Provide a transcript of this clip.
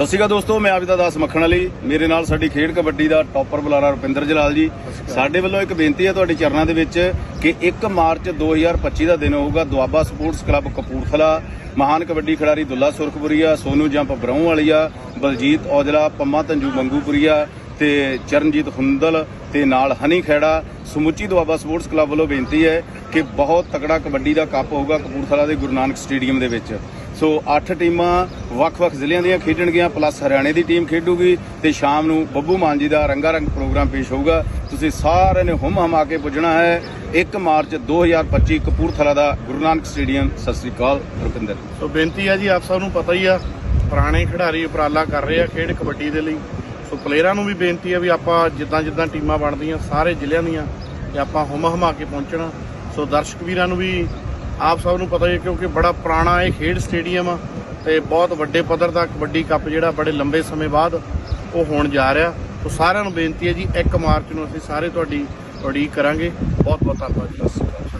ਸਤਿ ਸ਼੍ਰੀ ਅਕਾਲ ਦੋਸਤੋ ਮੈਂ ਆਬਿਦਾ ਦਾਸ ਮੱਖਣ ਵਾਲੀ ਮੇਰੇ ਨਾਲ ਸਾਡੀ ਖੇਡ ਕਬੱਡੀ ਦਾ ਟੌਪਰ ਬੁਲਾਰਾ ਰੁਪਿੰਦਰ ਜਲਾਲ ਜੀ। ਸਾਡੇ ਵੱਲੋਂ ਇੱਕ ਬੇਨਤੀ ਹੈ ਤੁਹਾਡੇ ਚਰਨਾਂ ਦੇ ਵਿੱਚ ਕਿ 1 ਮਾਰਚ 2025 ਦਾ ਦਿਨ ਹੋਊਗਾ ਦੁਆਬਾ ਸਪੋਰਟਸ ਕਲੱਬ ਕਪੂਰਥਲਾ। ਮਹਾਨ ਕਬੱਡੀ ਖਿਡਾਰੀ ਦੁੱਲਾ ਸੁਰਖਪੁਰੀਆ ਸੋਨੂ ਜੰਪ ਬਰੌਂ ਵਾਲੀਆ ਬਲਜੀਤ ਔਜਲਾ ਪੰਮਾ ਤੰਜੂ ਮੰਗੂਪੁਰੀਆ ਤੇ ਚਰਨਜੀਤ ਹੁੰਦਲ ਤੇ ਨਾਲ ਹਨੀ ਖੇੜਾ ਸਮੁੱਚੀ ਦੁਆਬਾ ਸਪੋਰਟਸ ਕਲੱਬ ਵੱਲੋਂ ਬੇਨਤੀ ਹੈ ਕਿ ਬਹੁਤ ਤਕੜਾ ਕਬੱਡੀ ਦਾ ਕੱਪ ਹੋਊਗਾ ਕਪੂਰਥਲਾ ਦੇ ਗੁਰੂ ਨਾਨਕ ਸਟੇਡੀਅਮ ਦੇ ਵਿੱਚ। ਸੋ 8 ਟੀਮਾਂ ਵੱਖ-ਵੱਖ ਜ਼ਿਲ੍ਹਿਆਂ ਦੀਆਂ ਖੇਡਣਗੀਆਂ, ਪਲੱਸ ਹਰਿਆਣੇ ਦੀ ਟੀਮ ਖੇਡੂਗੀ ਤੇ ਸ਼ਾਮ ਨੂੰ ਬੱਬੂ ਮਾਨ ਜੀ ਦਾ ਰੰਗਾਰੰਗ ਪ੍ਰੋਗਰਾਮ ਪੇਸ਼ ਹੋਊਗਾ। ਤੁਸੀਂ ਸਾਰਿਆਂ ਨੇ ਹੁਮ ਹਮਾ ਕੇ ਪੁੱਜਣਾ ਹੈ। 1 ਮਾਰਚ 2025 ਕਪੂਰਥਲਾ ਦਾ ਗੁਰੂ ਨਾਨਕ ਸਟੇਡੀਅਮ। ਸਤਿ ਸ੍ਰੀ ਅਕਾਲ, ਰੁਪਿੰਦਰ। ਸੋ ਬੇਨਤੀ ਹੈ ਜੀ, ਆਪ ਸਭ ਨੂੰ ਪਤਾ ਹੀ ਆ, ਪੁਰਾਣੇ ਖਿਡਾਰੀ ਉਪਰਾਲਾ ਕਰ ਰਹੇ ਆ ਖੇਡ ਕਬੱਡੀ ਦੇ ਲਈ। ਸੋ ਪਲੇਅਰਾਂ ਨੂੰ ਵੀ ਬੇਨਤੀ ਆ ਵੀ ਆਪਾਂ ਜਿੱਦਾਂ ਜਿੱਦਾਂ ਟੀਮਾਂ ਬਣਦੀਆਂ, ਸਾਰੇ ਜ਼ਿਲ੍ਹਿਆਂ ਦੀਆਂ, ਤੇ ਆਪਾਂ ਹੁਮ ਹਮਾ ਕੇ ਪਹੁੰਚਣਾ। ਸੋ ਦਰਸ਼ਕ ਵੀਰਾਂ ਨੂੰ ਵੀ ਆਪ ਸਭ ਨੂੰ ਪਤਾ ਹੀ ਹੈ ਕਿਉਂਕਿ ਬੜਾ ਪੁਰਾਣਾ ਇਹ ਖੇਡ ਸਟੇਡੀਅਮ ਆ ਤੇ ਬਹੁਤ ਵੱਡੇ ਪੱਧਰ ਦਾ ਕਬੱਡੀ ਕੱਪ ਜਿਹੜਾ ਬੜੇ ਲੰਬੇ ਸਮੇਂ ਬਾਅਦ ਉਹ ਹੋਣ ਜਾ ਰਿਹਾ। ਸੋ ਸਾਰਿਆਂ ਨੂੰ ਬੇਨਤੀ ਹੈ ਜੀ 1 ਮਾਰਚ ਨੂੰ ਅਸੀਂ ਸਾਰੇ ਤੁਹਾਡੀ ਉਡੀਕ ਕਰਾਂਗੇ। ਬਹੁਤ ਬਹੁਤ ਧੰਨਵਾਦ ਜੀ।